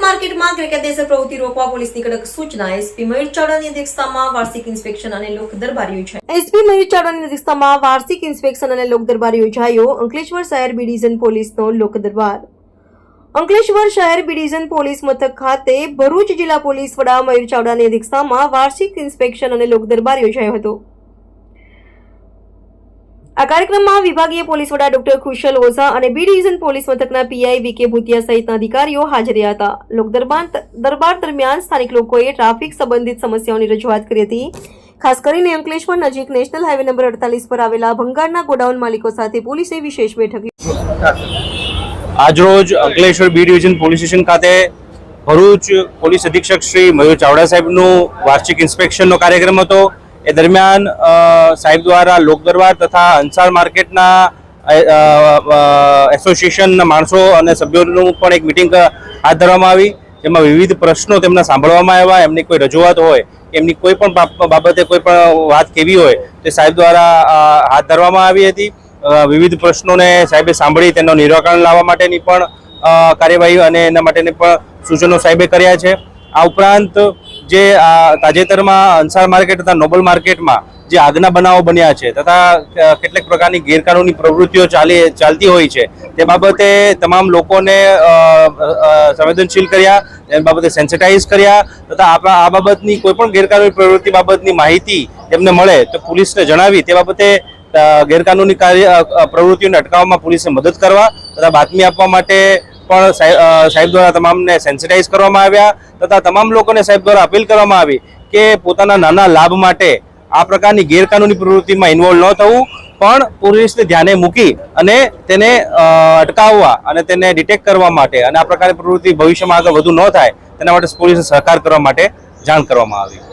માર્કેટમાં ગેરકાયદેસર પ્રવૃત્તિ રોકવા પોલીસની કડક સૂચના. એસપી મયુર ચાવડાની અધ્યક્ષતામાં વાર્ષિક ઇન્સ્પેક્શન અને લોક દરબાર યોજાયો એસપી મયુર ચાવડાની અધ્યક્ષતામાં વાર્ષિક ઇન્સ્પેક્શન અને લોક યોજાયો. અંકલેશ્વર શહેર બી ડિવિઝન પોલીસનો લોક દરબાર અંકલેશ્વર શહેર બી પોલીસ મથક ખાતે ભરૂચ જિલ્લા પોલીસ વડા મયુર ચાવડાની અધ્યક્ષતામાં વાર્ષિક ઇન્સ્પેક્શન અને લોક દરબાર યોજાયો હતો. આ કાર્યક્રમમાં વિભાગીય પોલીસ વડા ડોક્ટર ખુશલ ઓઝા અને બી ડિવિઝન પોલીસ મથકના પીઆઈ વીકે ભૂતિયા સહિતના અધિકારીઓ હાજર હતા લોક દરબાર દરમિયાન સ્થાનિક લોકોએ ટ્રાફિક સંબંધિત સમસ્યાઓની રજૂઆત કરી હતી ખાસ કરીને અંકલેશ્વર નજીક નેશનલ હાઈવે નંબર અડતાલીસ પર આવેલા ભંગારના ગોડાઉન માલિકો સાથે પોલીસે વિશેષ બેઠક. આજરોજ Ankleshwar B division police station ખાતે ભરૂચ પોલીસ અધિક્ષક શ્રી મયુર ચાવડા સાહેબનું વાર્ષિક ઇન્સ્પેક્શનનો કાર્યક્રમ હતો એ દરમિયાન સાહેબ દ્વારા લોક દરબાર તથા અંસાર માર્કેટના એસોસિએશનના માણસો અને સભ્યોનું પણ એક મિટિંગ હાથ ધરવામાં આવી. જેમાં વિવિધ પ્રશ્નો તેમના સાંભળવામાં આવ્યા. એમની કોઈ રજૂઆત હોય, એમની કોઈ પણ બાબતે કોઈ પણ વાત કેવી હોય, તે સાહેબ દ્વારા હાથ ધરવામાં આવી હતી. વિવિધ પ્રશ્નોને સાહેબે સાંભળી, તેનો નિરાકરણ લાવવા માટેની પણ કાર્યવાહી અને એના માટેની પણ સૂચનો સાહેબે કર્યા છે. આ ઉપરાંત જે તાજેતરમાં અંસાર માર્કેટ તથા નોબલ માર્કેટમાં જે આગના બનાવો બન્યા છે તથા કેટલીક પ્રકારની ગેરકાનૂની પ્રવૃત્તિઓ ચાલી, ચાલતી હોય છે, તે બાબતે તમામ લોકોને સંવેદનશીલ કર્યા એ બાબતે સેન્સિટાઇઝ કર્યા તથા આપણા આ બાબતની કોઈ પણ ગેરકાનૂની પ્રવૃત્તિ બાબતની માહિતી એમને મળે તો પોલીસને જણાવી તે બાબતે ગેરકાનૂની કાર્ય પ્રવૃત્તિઓને અટકાવવામાં પોલીસને મદદ કરવા તથા બાતમી આપવા માટે પણ સાહેબ દ્વારા તમામને સેન્સિટાઇઝ કરવામાં આવ્યા તથા તમામ લોકોને સાહેબ દ્વારા અપીલ કરવામાં આવી કે પોતાના નાના લાભ માટે આ પ્રકારની ગેરકાનૂની પ્રવૃત્તિમાં ઇન્વોલ્વ ન થવું, પણ પોલીસને ધ્યાને મૂકી અને તેને અટકાવવા અને તેને ડિટેક્ટ કરવા માટે અને આ પ્રકારની પ્રવૃત્તિ ભવિષ્યમાં આગળ વધુ ન થાય તેના માટે પોલીસને સહકાર કરવા માટે જાણ કરવામાં આવી.